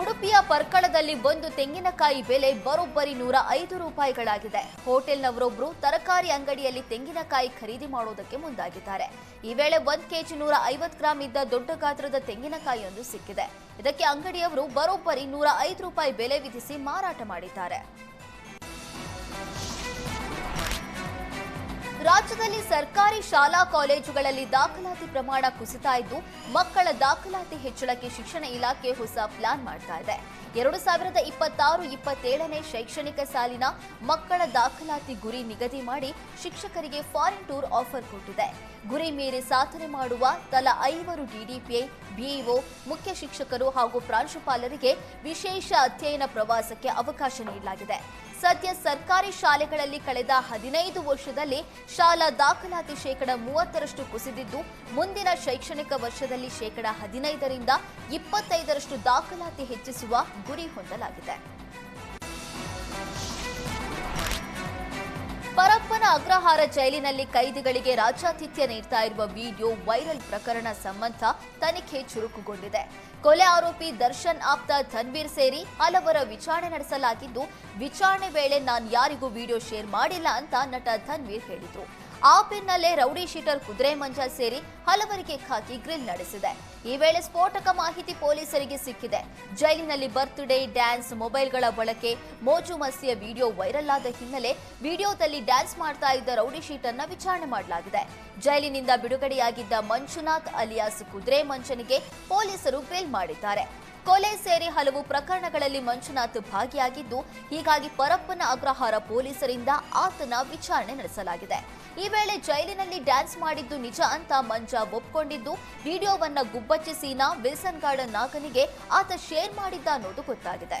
ಉಡುಪಿಯ ಪರ್ಕಳದಲ್ಲಿ ಒಂದು ತೆಂಗಿನಕಾಯಿ ಬೆಲೆ ಬರೋಬ್ಬರಿ ನೂರ ಐದು ರೂಪಾಯಿಗಳಾಗಿದೆ. ಹೋಟೆಲ್ನವರೊಬ್ಬರು ತರಕಾರಿ ಅಂಗಡಿಯಲ್ಲಿ ತೆಂಗಿನಕಾಯಿ ಖರೀದಿ ಮಾಡೋದಕ್ಕೆ ಮುಂದಾಗಿದ್ದಾರೆ. ಈ ವೇಳೆ ಒಂದ್ ಕೆಜಿ ನೂರ ಐವತ್ತು ಗ್ರಾಂ ಇದ್ದ ದೊಡ್ಡ ಗಾತ್ರದ ತೆಂಗಿನಕಾಯಿಯೊಂದು ಸಿಕ್ಕಿದೆ. ಇದಕ್ಕೆ ಅಂಗಡಿಯವರು ಬರೋಬ್ಬರಿ ನೂರ ಐದು ರೂಪಾಯಿ ಬೆಲೆ ವಿಧಿಸಿ ಮಾರಾಟ ಮಾಡಿದ್ದಾರೆ. ರಾಜ್ಯದಲ್ಲಿ ಸರ್ಕಾರಿ ಶಾಲಾ ಕಾಲೇಜುಗಳಲ್ಲಿ ದಾಖಲಾತಿ ಪ್ರಮಾಣ ಕುಸಿತಾ ಇದ್ದು, ಮಕ್ಕಳ ದಾಖಲಾತಿ ಹೆಚ್ಚಳಕ್ಕೆ ಶಿಕ್ಷಣ ಇಲಾಖೆ ಹೊಸ ಪ್ಲಾನ್ ಮಾಡ್ತಾ ಇದೆ. ಎರಡು ಸಾವಿರದ ಇಪ್ಪತ್ತಾರು ಇಪ್ಪತ್ತೇಳನೇ ಶೈಕ್ಷಣಿಕ ಸಾಲಿನ ಮಕ್ಕಳ ದಾಖಲಾತಿ ಗುರಿ ನಿಗದಿ ಮಾಡಿ ಶಿಕ್ಷಕರಿಗೆ ಫಾರಿನ್ ಟೂರ್ ಆಫರ್ ಕೊಟ್ಟಿದೆ. ಗುರಿ ಮೀರಿ ಸಾಧನೆ ಮಾಡುವ ತಲಾ ಐವರು ಡಿಡಿಪಿಐ ಬಿಇಒ ಮುಖ್ಯ ಶಿಕ್ಷಕರು ಹಾಗೂ ಪ್ರಾಂಶುಪಾಲರಿಗೆ ವಿಶೇಷ ಅಧ್ಯಯನ ಪ್ರವಾಸಕ್ಕೆ ಅವಕಾಶ ನೀಡಲಾಗಿದೆ. ಸದ್ಯ ಸರ್ಕಾರಿ ಶಾಲೆಗಳಲ್ಲಿ ಕಳೆದ ಹದಿನೈದು ವರ್ಷದಲ್ಲಿ ಶಾಲಾ ದಾಖಲಾತಿ ಶೇಕಡ ಮೂವತ್ತರಷ್ಟು ಕುಸಿದಿದ್ದು, ಮುಂದಿನ ಶೈಕ್ಷಣಿಕ ವರ್ಷದಲ್ಲಿ ಶೇಕಡ ಹದಿನೈದರಿಂದ ಇಪ್ಪತ್ತೈದರಷ್ಟು ದಾಖಲಾತಿ ಹೆಚ್ಚಿಸುವ ಗುರಿ ಹೊಂದಲಾಗಿದೆ. ಪರಪ್ಪನ ಅಗ್ರಹಾರ ಜೈಲಿನಲ್ಲಿ ಕೈದಿಗಳಿಗೆ ರಾಜ್ಯಾತಿಥ್ಯ ನೀಡ್ತಾ ಇರುವ ವಿಡಿಯೋ ವೈರಲ್ ಪ್ರಕರಣ ಸಂಬಂಧ ತನಿಖೆ ಚುರುಕುಗೊಂಡಿದೆ. ಕೊಲೆ ಆರೋಪಿ ದರ್ಶನ್ ಆಪ್ತ ಧನ್ವೀರ್ ಸೇರಿ ಹಲವರ ವಿಚಾರಣೆ ನಡೆಸಲಾಗಿದ್ದು, ವಿಚಾರಣೆ ವೇಳೆ ನಾನು ಯಾರಿಗೂ ವಿಡಿಯೋ ಶೇರ್ ಮಾಡಿಲ್ಲ ಅಂತ ನಟ ಧನ್ವೀರ್ ಹೇಳಿದ್ರು. ಆ ಬೆನ್ನಲ್ಲೇ ರೌಡಿ ಶೀಟರ್ ಕುದುರೆ ಮಂಜ ಸೇರಿ ಹಲವರಿಗೆ ಖಾಕಿ ಗ್ರಿಲ್ ನಡೆಸಿದೆ. ಈ ವೇಳೆ ಸ್ಫೋಟಕ ಮಾಹಿತಿ ಪೊಲೀಸರಿಗೆ ಸಿಕ್ಕಿದೆ. ಜೈಲಿನಲ್ಲಿ ಬರ್ತ್ಡೇ, ಡ್ಯಾನ್ಸ್, ಮೊಬೈಲ್ಗಳ ಬಳಕೆ, ಮೋಜು ಮಸ್ತಿಯ ವಿಡಿಯೋ ವೈರಲ್ ಆದ ಹಿನ್ನೆಲೆ ವಿಡಿಯೋದಲ್ಲಿ ಡ್ಯಾನ್ಸ್ ಮಾಡ್ತಾ ಇದ್ದ ರೌಡಿ ಶೀಟರ್ನ ವಿಚಾರಣೆ ಮಾಡಲಾಗಿದೆ. ಜೈಲಿನಿಂದ ಬಿಡುಗಡೆಯಾಗಿದ್ದ ಮಂಜುನಾಥ್ ಅಲಿಯಾಸ್ ಕುದುರೆ ಮಂಚನಿಗೆ ಪೊಲೀಸರು ಬೇಲ್ ಮಾಡಿದ್ದಾರೆ. ಕೊಲೆ ಸೇರಿ ಹಲವು ಪ್ರಕರಣಗಳಲ್ಲಿ ಮಂಜುನಾಥ್ ಭಾಗಿಯಾಗಿದ್ದು, ಹೀಗಾಗಿ ಪರಪ್ಪನ ಅಗ್ರಹಾರ ಪೊಲೀಸರಿಂದ ಆತನ ವಿಚಾರಣೆ ನಡೆಸಲಾಗಿದೆ. ಈ ವೇಳೆ ಜೈಲಿನಲ್ಲಿ ಡ್ಯಾನ್ಸ್ ಮಾಡಿದ್ದು ನಿಜ ಅಂತ ಮಂಜ ಒಪ್ಕೊಂಡಿದ್ದು, ವಿಡಿಯೋವನ್ನ ಗುಬ್ಬಚ್ಚಿ ಸೀನಾ ವಿಲ್ಸನ್ ಗಾರ್ಡನ್ ನಾಗನಿಗೆ ಆತ ಶೇರ್ ಮಾಡಿದ್ದ ಅನ್ನೋದು ಗೊತ್ತಾಗಿದೆ.